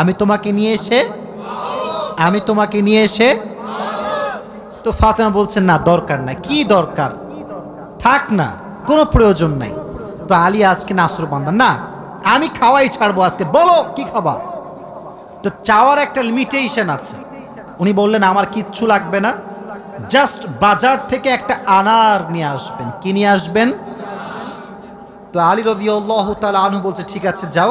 আমি তোমাকে নিয়ে এসে, আমি তোমাকে নিয়ে এসে, তো ফাতেমা বলছেন না, দরকার না কি দরকার? থাক না, কোনো প্রয়োজন নাই। তো আলী আজকে নাসর বান্দা। না, আমি খাওয়াই ছাড়বো আজকে। বলো, কি খাবা? তো চাওয়ার একটা লিমিটেশন আছে। উনি বললেন, আমার কিচ্ছু লাগবে না। জাস্ট বাজার থেকে একটা আনার নিয়ে আসবেন। কি নিয়ে আসবেন? তো আলী রদিউল্লাহ তালা আনু বলছে, ঠিক আছে, যাও।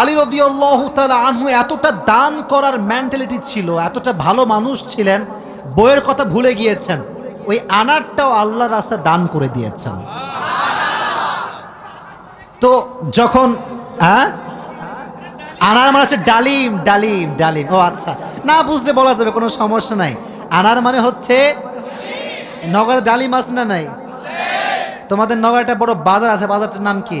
আলী রদিউল্লাহ তালা আনহু এতটা দান করার মেন্টালিটি ছিল, এতটা ভালো মানুষ ছিলেন, বইয়ের কথা ভুলে গিয়েছেন, ওই আনারটাও আল্লাহ রাস্তায় দান করে দিয়েছেন। তো যখন হ্যাঁ? আনার মানে হচ্ছে ডালিম ডালিম ডালিম। ও আচ্ছা না বুঝলে বলা যাবে, কোনো সমস্যা নাই। আনার মানে হচ্ছে, নগরে ডালিম আছে না নাই? তোমাদের নগরে একটা বড় বাজার আছে, বাজারটার নাম কি?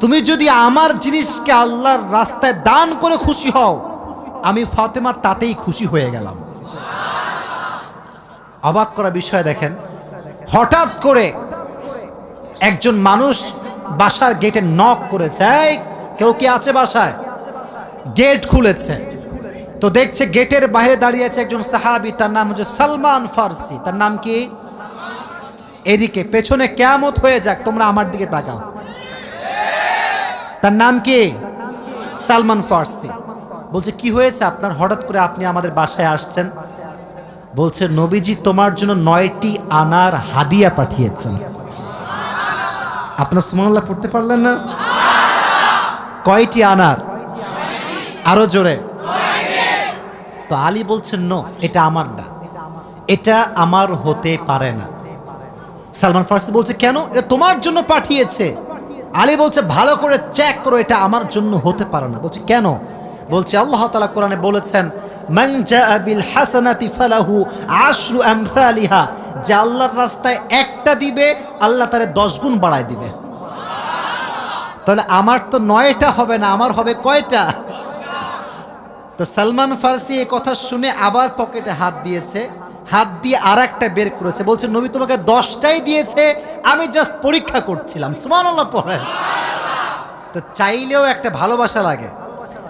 তুমি যদি আমার জিনিসকে আল্লাহর রাস্তায় দান করে খুশি হও, আমি ফাতেমা তাতেই খুশি হয়ে গেলাম। অবাক করা বিষয় দেখেন, হঠাৎ করে একজন মানুষ বাসার গেটে নক করেছে। কেউ কি আছে বাসায়? গেট খুলেছে। তো দেখছে গেটের বাইরে দাঁড়িয়ে আছে একজন সাহাবি, তার নাম হচ্ছে সালমান ফার্সি। তার নাম কি? এদিকে, পেছনে কেয়ামত হয়ে যাক, তোমরা আমার দিকে তাকাও। তার নাম কি? সালমান ফার্সি। বলছে, কি হয়েছে আপনার? হঠাৎ করে আপনি আমাদের বাসায় আসছেন? বলছে, নবীজি তোমার জন্য নয়টি আনার হাদিয়া পাঠিয়েছেন। আপনার সুমাল্লাহ পড়তে পারলেন না? কয়টি আনার? আরও জোরে। তো আলী বলছেন নো, এটা আমার না। এটা আমার হতে পারে না। সালমান ফার্সি বলছে, কেন? এটা তোমার জন্য পাঠিয়েছে। আলী বলছে, ভালো করে চেক করো, এটা আমার জন্য হতে পারে না। বলছে, কেন? বলছে, আল্লাহ তালা কোরআনে বলেছেন আশরু যে আল্লাহর রাস্তায় একটা দিবে, আল্লাহ তারে দশ গুণ বাড়ায় দিবে। তাহলে আমার তো নয়টা হবে না, আমার হবে কয়টা? তো সালমান ফার্সি এই কথা শুনে আবার পকেটে হাত দিয়েছে। হাত দিয়ে আর একটা বের করেছে। বলছে, নবী তোমাকে দশটাই দিয়েছে, আমি জাস্ট পরীক্ষা করছিলাম। সুমানাল্লাহ তো চাইলেও একটা ভালোবাসা লাগে।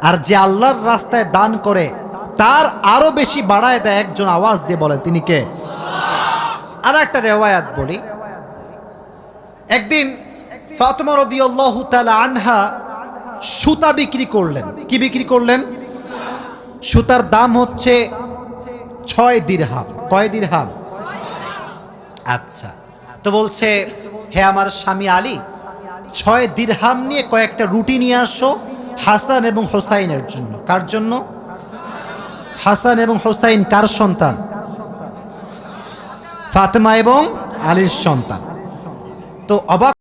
আর যে আল্লাহর রাস্তায় দান করে, তার আরও বেশি বাড়ায় দেয় একজন আওয়াজ দিয়ে বলেন, তিনি কে? আর একটা রেওয়ায়াত বলি। একদিন ফাতেমা আনহা সুতা বিক্রি করলেন। কি বিক্রি করলেন? সুতার দাম হচ্ছে ছয় দিরহাম। কয় দিরহাম? আচ্ছা। তো বলছে, হে আমার স্বামী আলী, ছয় দিরহাম নিয়ে কয়েকটা রুটি নিয়ে আসো হাসান এবং হোসাইনের জন্য। কার জন্য? হাসান এবং হোসাইন কার সন্তান? ফাতেমা এবং আলীর সন্তান। তো অবাক